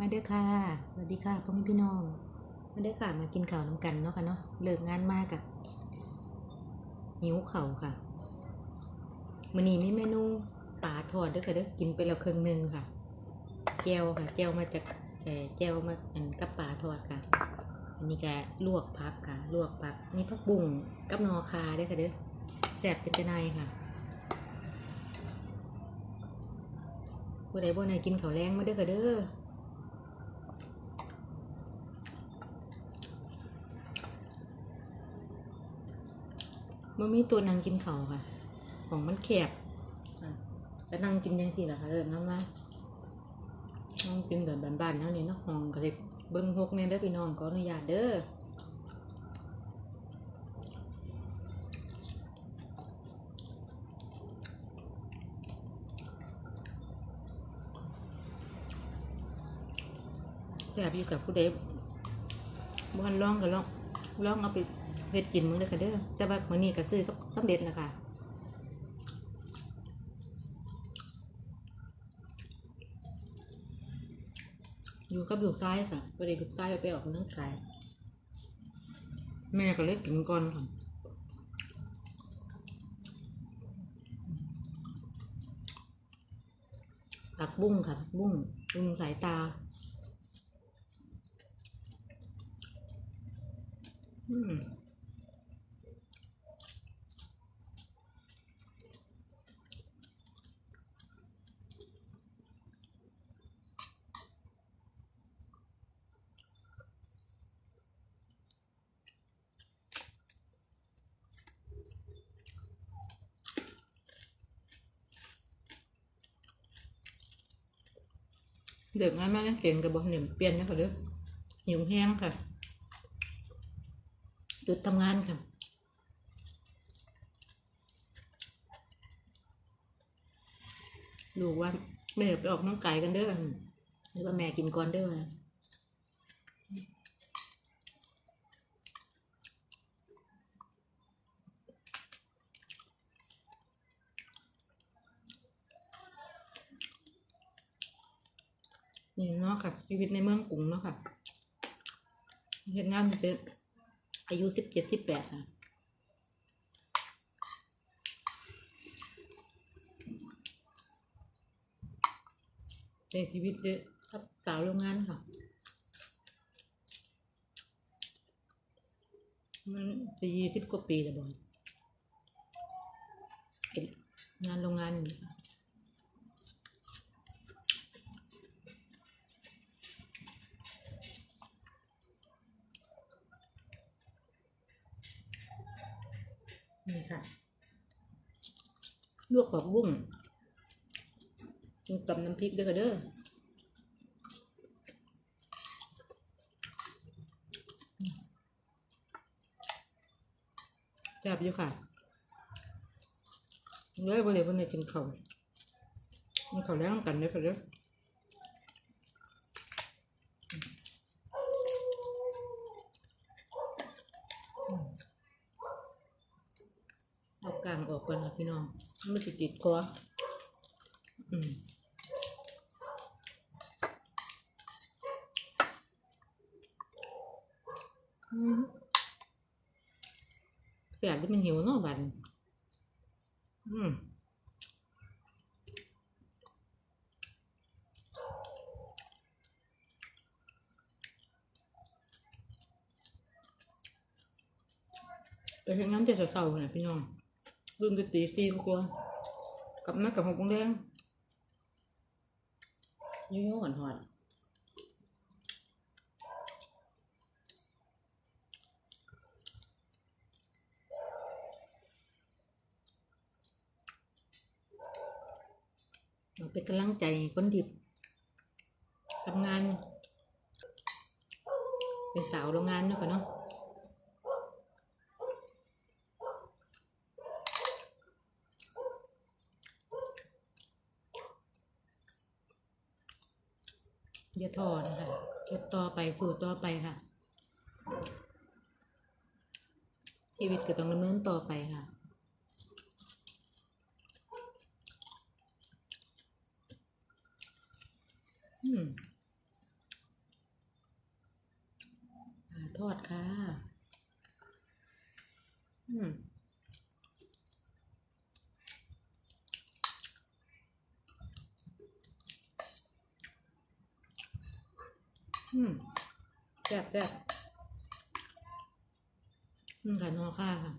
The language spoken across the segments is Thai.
มาเด้อค่ะสวัสดีค่ะพ่อแม่พี่น้อง มาเด้อค่ะมากินข้าวน้ำกันเนาะค่ะเนาะเลิกงานมากอะหิวเข่าค่ะมื้อนี้มีเมนูปลาทอดเด้อค่ะเด้อกินไปแล้วครึ่งหนึงค่ะแจวค่ะแจวมาจากเอ่อแจวมาอันกับปลาทอดค่ะอันนี้ก็ลวกผักค่ะ ลวกผักมีผักบุ้งกับนอคาเด้อค่ะเด้อแซ่บเป็นจะนค่ะผู้ใดบ่นายกินข้าวแรงมาเด้อค่ะเด้อ มันมีตัวนั่งกินเขาวค่ะ ของมันแคบอะก็นั่งกินยังทีล่ะค่ะเออน้ำมานั่งกินแบบบ้านๆเท่านี้เนาะห้องก็เลยเบิ้งหกเนี่ยเด้อพี่น้องขออนุญาตเด้อแบบอยู่กับผู้ใดบ้านลองก็ลองลองเอาไป เฮ็ดกินมึงเด้อค่ะเด้อแต่ว่ามื้อนี้ก็ซื้อสำเร็จแล้วค่ะอยู่กับลูกซ้ายค่ะพอดีลูกซ้ายไปออกกำลังกายแม่ก็เลยกินก่อนค่ะผักบุ้งค่ะผักบุ้งบุ้งสายตาอืม เด็กงานมากยังเก่งกับบอเหนี่ยมเปลี่ยนนะคะเด้อหิวแห้งค่ะ จุดทำงานค่ะลูกว่าแม่ไปออกน้ำไก่กันเด้อหรือว่าแม่กินก่อนเด้อ นี่เนาะค่ะ ชีวิตในเมืองกรุงเนาะค่ะเห็นงานเสร็จอายุสิบเจ็ดสิบแปดค่ะในชีวิตเยอะครับสาวโรงงานค่ะ มันจะยี่สิบกว่าปีแล้วบอยงานโรงงานนี่ นี่ค่ะ ลวกผักบุ้งตำน้ำพริกด้วยค่ะเด้อแซ่บอยู่ค่ะเลยบ่เลยบ่ได้กินข้าวข้าวแล้วกันเด้อค่ะเด้อ เอากลางออกก่อนค่ะพี่น้องไมันสิติดคออืมอืมเสียที่มันหิวเนาะบันอืมไปเห็นงานแต่เช้าๆนะพี่น้อง ลืมไปตีสี่กว่าๆกลับมากับหกโมงแดงยุ่งๆหอนๆเราเป็นกำลังใจคนที่ทำงาน เป็นสาวโรงงานเนาะค่ะเนาะ อย่าถอนะคะเก็บต่อไปสู่ต่อไปค่ะ ชีวิตก็ต้องดำเนินต่อไปค่ะอืมทอดค่ะ อืม อืมแซ่บแซ่บอืมค่ะนอค่าค่ะ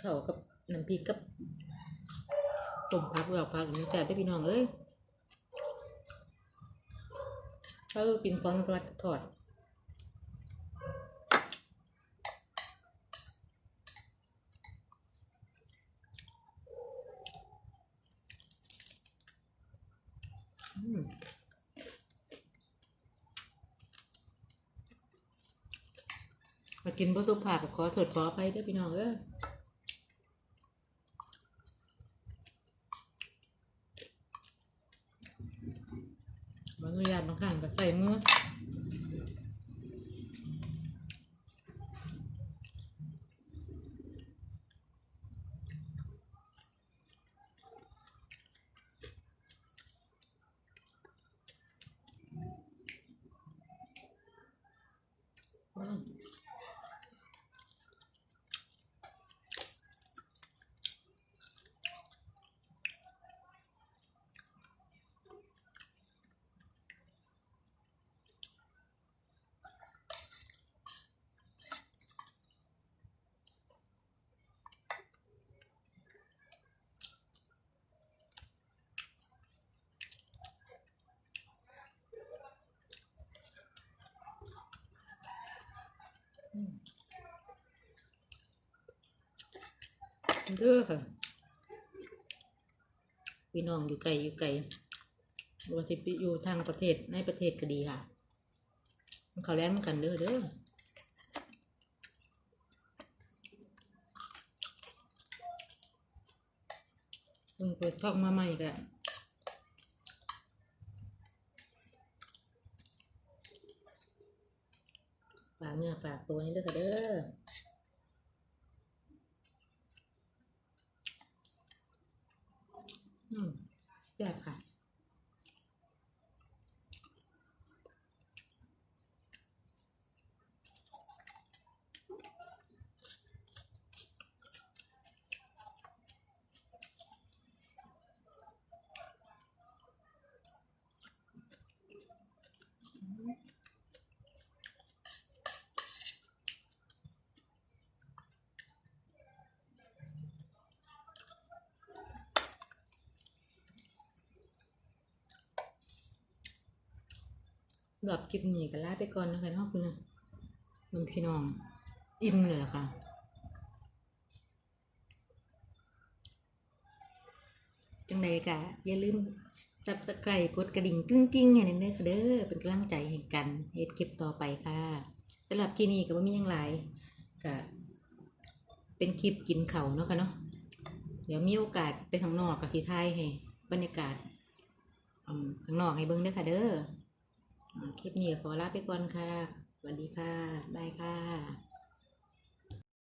เขากับน้ำพริกกับ ต้มผักเปลือกผักมันแซ่บได้พี่น้องเอ้ยถ้ากินก้อนกลัดทอดอืมมากินบะสุภาพก็ขอถดขอไปเด้อพี่น้องเอ้ยบางอนุญาตบางครั้งก็ใส่มืออืม เด้อค่ะพี่น้องอยู่ไกลอยู่ไกลบสิไปอยู่ทางประเทศในประเทศก็ดีค่ะเขาแล้งกันเด้อเด้อเพิ่งเปิดช่องมาใหม่ก็ฝากเนื้อฝากตัวนี้เด้อค่ะเด้อมแบบค่ะ สำ หรับคลิปนี้ก็ลาไปก่อนนะคะเนาะคุณนะมันพี่น้อง อิ่มเลยล่ะค่ะจังใดกะอย่าลืมซับสไครต์กดกระดิ่งกิ้งกิ้งอย่างนี้เด้อค่ะเด้อเป็นกำลังใจให้กันเฮ็ดคลิปต่อไปค่ะสำหรับคลิปนี้ก็บ่มีหยังหลายก็เป็นคลิปกินเขาเนาะค่ะเนาะเดี๋ยวมีโอกาสไปข้างนอกกับที่ไทยให้บรรยากาศข้างนอกให้เบิ่งเด้อค่ะเด้อ คลิปนี้ขอลาไปก่อนค่ะ สวัสดีค่ะ บายค่ะ